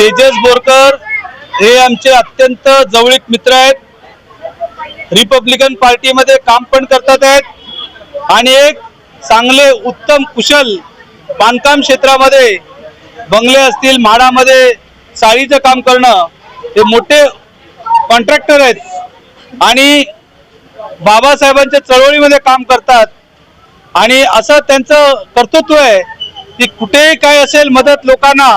तेजस बोरकर हे आमचे अत्यंत जवळीक मित्र आहेत. रिपब्लिकन पार्टीमध्ये काम पण करतात आहेत. आणि एक चांगले उत्तम कुशल बांधकाम क्षेत्रामध्ये बंगले असतील म्हाडामध्ये साळीचं काम करणं हे मोठे कॉन्ट्रॅक्टर आहेत. आणि बाबासाहेबांच्या चळवळीमध्ये काम करतात. आणि असं त्यांचं कर्तृत्व आहे की कुठेही काय असेल मदत लोकांना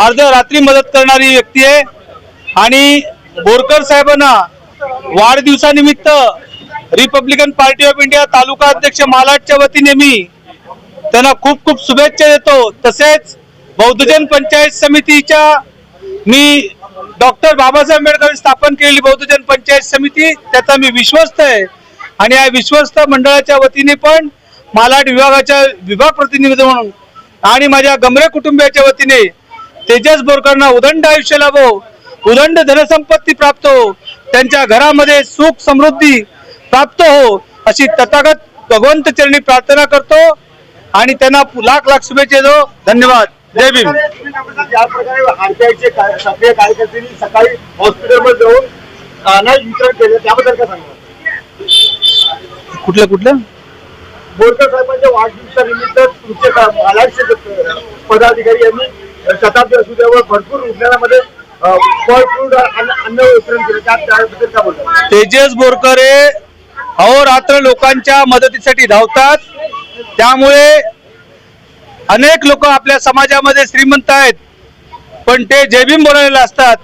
अर्ध्या रात्री मदत करणारी व्यक्ती आहे. आणि बोरकर साहेबांना वाढदिवसानिमित्त Republican party of India taluka अध्यक्ष मालाडच्या वतीने मी त्यांना खूप खूप शुभेच्छा देतो. तसेच बौद्धजन पंचायत समितीच्या मी डॉक्टर बाबासाहेब आंबेडकर स्थापन केलेली बौद्धजन पंचायत समिती त्याचा मी विश्वस्त आहे. आणि या विश्वस्त मंडळाच्या वतीने पण मालाड विभागाच्या विभाग प्रतिनिधी म्हणून आणि माझ्या गमरे कुटुंबियाच्या वतीने तेजस बोरकरांना उदंड आयुष्य लाभो उदंड धनसंपत्ती प्राप्त हो त्यांच्या घरामध्ये सुख समृद्धी प्राप्त हो अशी तथागत भगवंत चरणी प्रार्थना करतो आणि त्यांना लाख लाख शुभेच्छा देतो. धन्यवाद. जय भीम. ज्या प्रकारे आरपीआयचे सक्रिय कार्यकर्त्यांनी सकाळी हॉस्पिटलमध्ये जाऊन अनाज वितरण केलं त्याबद्दल काय सांगणार कुठलं कुठलं? बोरकर साहेबांच्या वाढदिवसानिमित्त तुमचे पदाधिकारी यांनी शताब्दी असू असुद्यावर भरपूर रुग्णालयामध्ये फळ फ्रूट अन्न अन्न वितरण केलं. त्याबद्दल काय बोलतात तेजस बोरकर हे अहोरात्र लोकांच्या मदतीसाठी धावतात. त्यामुळे अनेक लोक आपल्या समाजामध्ये श्रीमंत आहेत. पण ते जयभीम बोलवलेले असतात.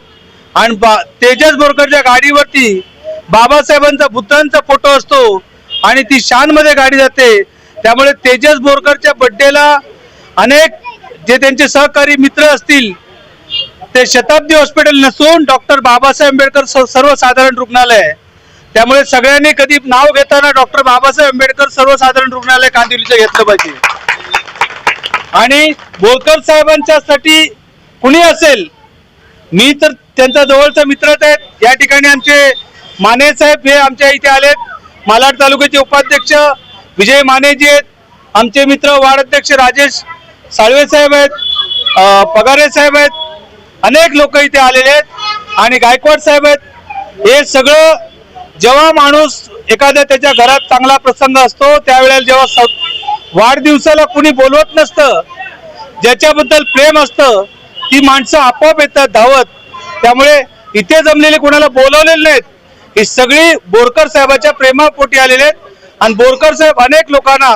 आणि बा तेजस बोरकरच्या गाडीवरती बाबासाहेबांचा बुद्धांचा फोटो असतो. आणि ती शानमध्ये गाडी जाते. त्यामुळे तेजस बोरकरच्या बड्डेला अनेक जे त्यांचे सहकारी मित्र असतील ते शताब्दी हॉस्पिटल नसून डॉक्टर बाबासाहेब आंबेडकर सर्वसाधारण रुग्णालय आहे. त्यामुळे सगळ्यांनी कधी नाव घेताना डॉक्टर बाबासाहेब आंबेडकर सर्वसाधारण रुग्णालय कांदिवलीचं घेतलं पाहिजे. आणि बोरकर साहेबांच्यासाठी कुणी असेल मी तर त्यांचा जवळचा मित्रच आहेत या ठिकाणी आमचे माने साहेब हे आमच्या इथे आलेत. मालाड तालुक्याचे उपाध्यक्ष विजय मानेजी आहेत. आमचे मित्र वार्ड अध्यक्ष राजेश साळवे साहेब आहेत पगारे साहेब आहेत अनेक लोक इथे आलेले आहेत. आणि गायकवाड साहेब आहेत हे सगळं जेव्हा माणूस एखाद्या त्याच्या घरात चांगला प्रसंग असतो त्यावेळेला जेव्हा वाढदिवसाला कुणी बोलवत नसतं ज्याच्याबद्दल प्रेम असतं ती माणसं आपोआप येतात धावत. त्यामुळे इथे जमलेले कोणाला बोलवलेले नाहीत. ही सगळी बोरकर साहेबाच्या प्रेमापोटी आलेले आहेत. आणि बोरकर साहेब अनेक लोकांना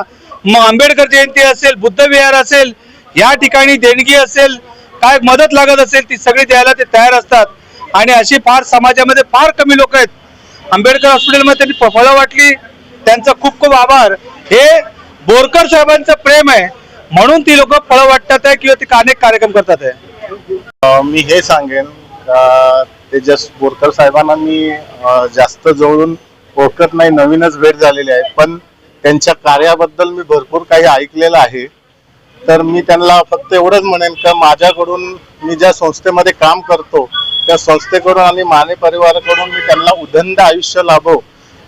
मग आंबेडकर जयंती असेल बुद्ध विहार असेल या ठिकाणी देणगी असेल काय मदत लागत असेल ती सगळी द्यायला ते तयार असतात. आणि अशी फार समाजामध्ये फार कमी लोक आहेत. आंबेडकर हॉस्पिटलमध्ये त्यांनी फळं वाटली. त्यांचा खूप खूप आभार. हे बोरकर साहेबांचं प्रेम आहे. म्हणून ती लोक फळं वाटतात आहे किंवा ते अनेक कार्यक्रम करतात आहे. मी हे सांगेन. तेजस बोरकर साहेबांना मी जास्त जवळून ओळखत नाही. नवीनच भेट झालेली आहे. पण त्यांच्या कार्याबद्दल मी भरपूर काही ऐकलेलं आहे. तर मी त्यांना फक्त एवढंच म्हणेन का माझ्याकडून मी ज्या संस्थेमध्ये काम करतो त्या संस्थेकडून आणि माने परिवाराकडून मी त्यांना उदंड आयुष्य लाभो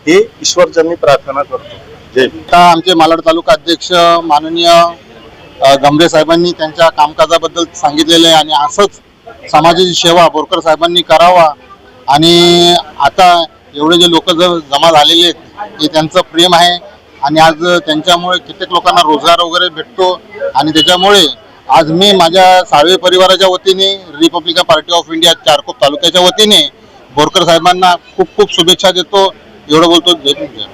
ही ईश्वरचरणी प्रार्थना करतो. जय आता आमचे मालाड तालुका अध्यक्ष माननीय गंभीर साहेबांनी त्यांच्या कामकाजाबद्दल सांगितलेलं आहे आणि असंच समाजाची सेवा बोरकर साहेबांनी करावा. आणि आता एवढे जे लोक जमा झालेले आहेत हे त्यांचं प्रेम आहे. आणि आज त्यांच्यामुळे कित्येक लोकांना रोजगार वगैरे भेटतो. आणि त्याच्यामुळे आज मी माझ्या साळवे परिवाराच्या वतीने Republican Party of India Charkop तालुक्याच्या वतीने बोरकर साहेबांना खूप खूप शुभेच्छा देतो. एवढं बोलतो. जय जय